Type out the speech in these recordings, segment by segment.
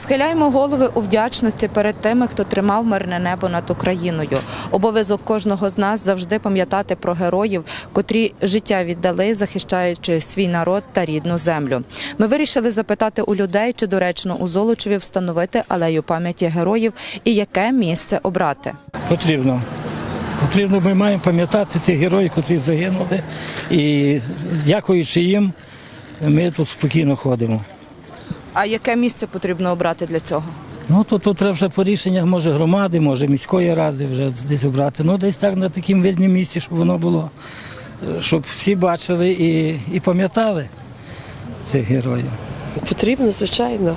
Схиляємо голови у вдячності перед тими, хто тримав мирне небо над Україною. Обов'язок кожного з нас завжди пам'ятати про героїв, котрі життя віддали, захищаючи свій народ та рідну землю. Ми вирішили запитати у людей, чи доречно у Золочеві встановити алею пам'яті героїв і яке місце обрати. Потрібно. Потрібно, ми маємо пам'ятати тих героїв, які загинули. І дякуючи їм, ми тут спокійно ходимо. А яке місце потрібно обрати для цього? Ну, то тут треба вже по рішеннях, може, громади, може, міської ради вже десь обрати. Ну, десь так на такому видному місці, щоб воно було, е, щоб всі бачили і, і пам'ятали цих героїв. Потрібно, звичайно.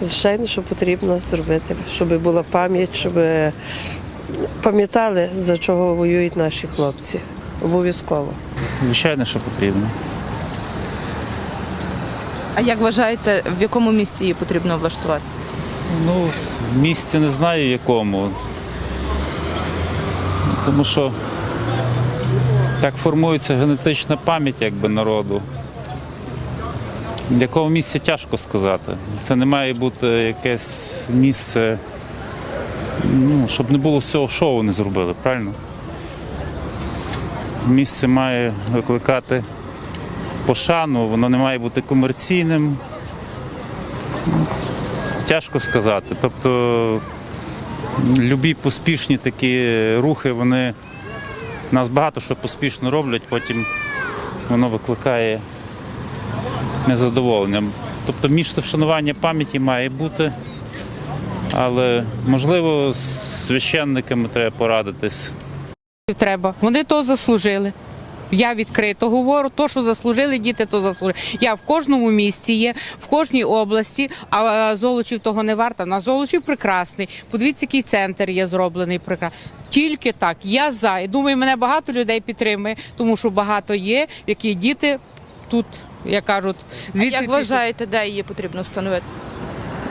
Звичайно, що потрібно зробити, щоб була пам'ять, щоб пам'ятали, за чого воюють наші хлопці. Обов'язково. Звичайно, що потрібно. А як вважаєте, в якому місці її потрібно влаштувати? Ну, в місці не знаю якому. Тому що так формується генетична пам'ять якби народу. В якому місці тяжко сказати. Це не має бути якесь місце, ну, щоб не було з цього шоу не зробили, правильно? Місце має викликати пошану, воно не має бути комерційним. Тяжко сказати. Тобто любі поспішні такі рухи, вони нас багато що поспішно роблять, потім воно викликає незадоволення. Тобто місце вшанування пам'яті має бути, але можливо з священниками треба порадитись. треба. Вони то заслужили. Я відкрито говорю, то, що заслужили, діти то заслужили. Я в кожному місті є, в кожній області, а Золочів того не варта. На Золочів прекрасний. Подивіться, який центр є зроблений прекрасний. Тільки так. Я за. І думаю, мене багато людей підтримує, тому що багато є, які діти тут, як кажуть, А як вважаєте, де її потрібно встановити?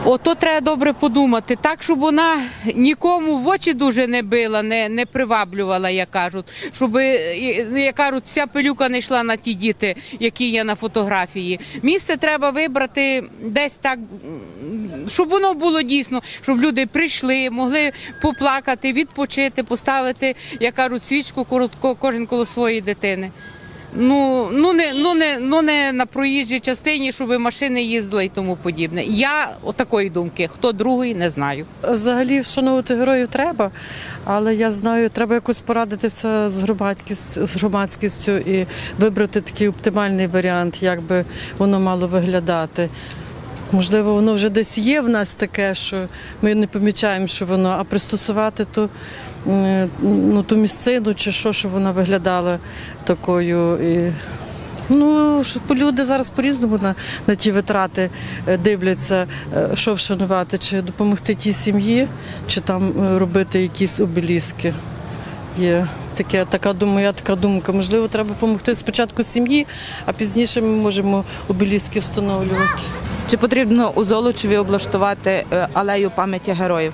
Ото треба добре подумати, так, щоб вона нікому в очі дуже не била, не, не приваблювала, як кажуть. Щоб, е, як кажуть, вся пилюка не йшла на ті діти, які є на фотографії. Місце треба вибрати десь так, щоб воно було дійсно, щоб люди прийшли, могли поплакати, відпочити, поставити, як кажуть, свічку коротко, кожен коло своєї дитини. Ну, ну не ну не ну не на проїжджій частині, щоб машини їздили і тому подібне. Я такої думки. Хто другий, не знаю. Взагалі вшановувати героїв треба, але я знаю, треба якось порадитися з громадськістю, з громадськістю і вибрати такий оптимальний варіант, як би воно мало виглядати. Можливо, воно вже десь є в нас таке, що ми не помічаємо, що воно, а пристосувати ту, ну, ту місцину чи що, щоб вона виглядала такою. І, ну, люди зараз по-різному на, на ті витрати е, дивляться, е, що вшанувати, чи допомогти тій сім'ї, чи там е, робити якісь обеліски. Є таке, така думаю, така думка. Можливо, треба допомогти спочатку сім'ї, а пізніше ми можемо обеліски встановлювати. Чи потрібно у Золочеві облаштувати е, алею пам'яті героїв?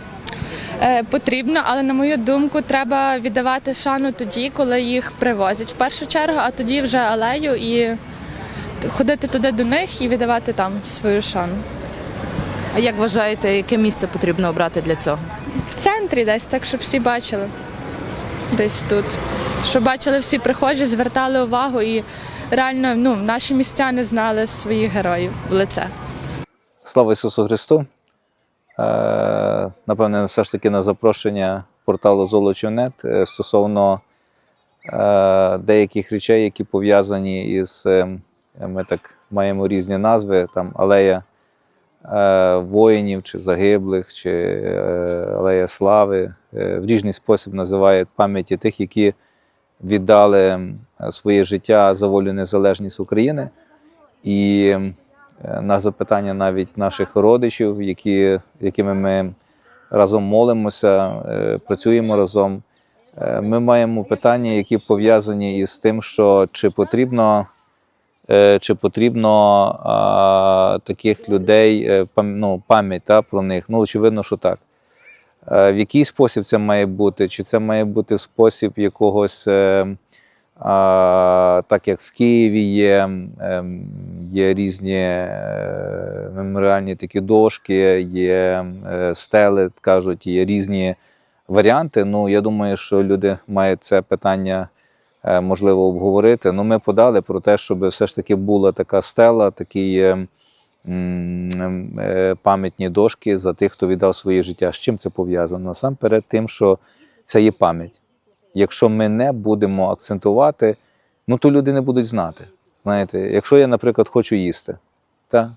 Е, Потрібно, але на мою думку, треба віддавати шану тоді, коли їх привозять в першу чергу, а тоді вже алею і ходити туди до них і віддавати там свою шану. А як вважаєте, яке місце потрібно обрати для цього? В центрі десь так, щоб всі бачили. Десь тут. Щоб бачили всі прихожі, звертали увагу і реально ну, наші містяни знали своїх героїв в лице. Слава Ісусу Христу! Е, Напевне, все ж таки на запрошення порталу Золочівнет е, стосовно е, деяких речей, які пов'язані із, ми так маємо різні назви, там алея воїнів чи загиблих, чи алея слави. В різний спосіб називають пам'яті тих, які віддали своє життя за волю і незалежність України. І на запитання навіть наших родичів, які, якими ми разом молимося, е, працюємо разом. Е, Ми маємо питання, які пов'язані із тим, що чи потрібно, е, чи потрібно а, таких людей е, ну, пам'ять та, про них. Ну, очевидно, що так. Е, В який спосіб це має бути? Чи це має бути спосіб якогось е, так як в Києві є, ем, є різні е, меморіальні такі дошки, є е, стели, кажуть, є різні варіанти. Ну, я думаю, що люди мають це питання е, можливо обговорити. Ну, ми подали про те, щоб все ж таки була така стела, такі е, м, е, пам'ятні дошки за тих, хто віддав своє життя. З чим це пов'язано? Насамперед, тим, що це є пам'ять. Якщо ми не будемо акцентувати, ну то люди не будуть знати. Знаєте, якщо я, наприклад, хочу їсти, так?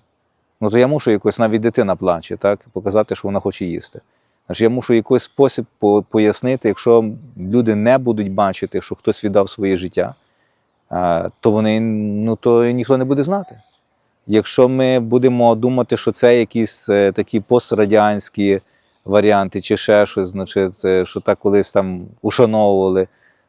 ну то я мушу якось навіть дитина плаче, так? показати, що вона хоче їсти. Значить, я мушу якийсь спосіб пояснити, якщо люди не будуть бачити, що хтось віддав своє життя, то вони ну то ніхто не буде знати. Якщо ми будемо думати, що це якісь е, такі пострадянські варіанти чи ще щось, значить, е, що так колись там ушановували.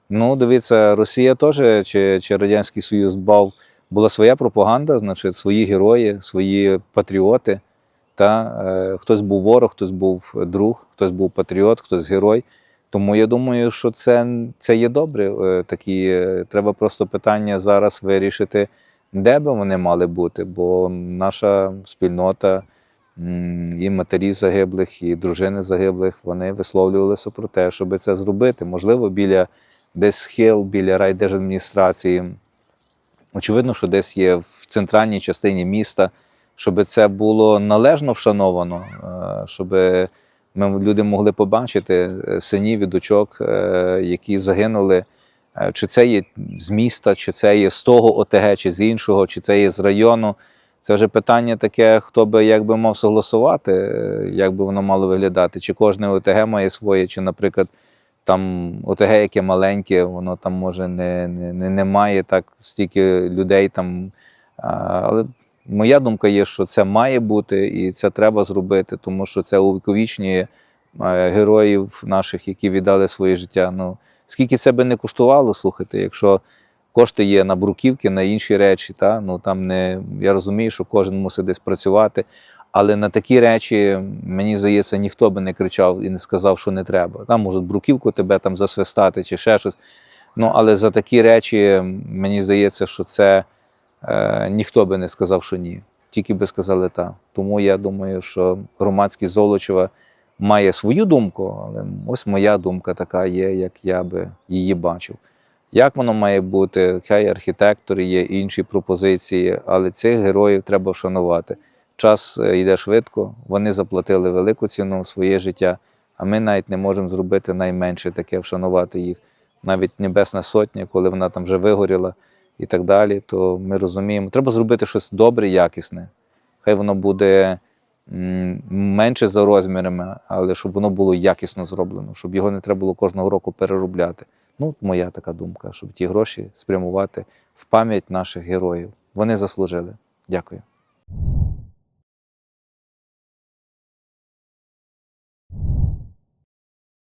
Ну, дивіться, Росія теж чи, чи Радянський Союз бав, була своя пропаганда, значить, свої герої, свої патріоти. Та, е, хтось був ворог, хтось був друг, хтось був патріот, хтось герой. Тому я думаю, що це, це є добре. Е, такі, е, треба просто питання зараз вирішити, де би вони мали бути, бо наша спільнота, і матері загиблих, і дружини загиблих, вони висловлювалися про те, щоб це зробити. Можливо, біля десь схил, біля райдержадміністрації. Очевидно, що десь є в центральній частині міста, щоб це було належно вшановано, е, щоб ми люди могли побачити е, синів і дочок, е, які загинули. Чи це є з міста, чи це є з того ОТГ, чи з іншого, чи це є з району. Це вже питання таке, хто би як би мав согласувати, е, як би воно мало виглядати. Чи кожне ОТГ має своє, чи, наприклад, там ОТГ, яке маленьке, воно там може не, не, не, має так стільки людей там. Але моя думка є, що це має бути і це треба зробити, тому що це увіковічнює е, героїв наших, які віддали своє життя. Ну, скільки це би не коштувало, слухайте, якщо кошти є на бруківки, на інші речі, та, ну, там не, я розумію, що кожен мусить десь працювати, але на такі речі, мені здається, ніхто би не кричав і не сказав, що не треба. Там можуть бруківку тебе там засвистати чи ще щось. Ну, але за такі речі, мені здається, що це е, ніхто би не сказав, що ні. Тільки би сказали так. Тому я думаю, що громадськість Золочева має свою думку, але ось моя думка така є, як я би її бачив. Як воно має бути? Хай архітектори є інші пропозиції, але цих героїв треба вшанувати. Час е, йде швидко, вони заплатили велику ціну своє життя, а ми навіть не можемо зробити найменше таке вшанувати їх. Навіть Небесна Сотня, коли вона там вже вигоріла і так далі, то ми розуміємо, треба зробити щось добре, якісне. Хай воно буде менше за розмірами, але щоб воно було якісно зроблено, щоб його не треба було кожного року переробляти. Ну, моя така думка, щоб ті гроші спрямувати в пам'ять наших героїв. Вони заслужили. Дякую.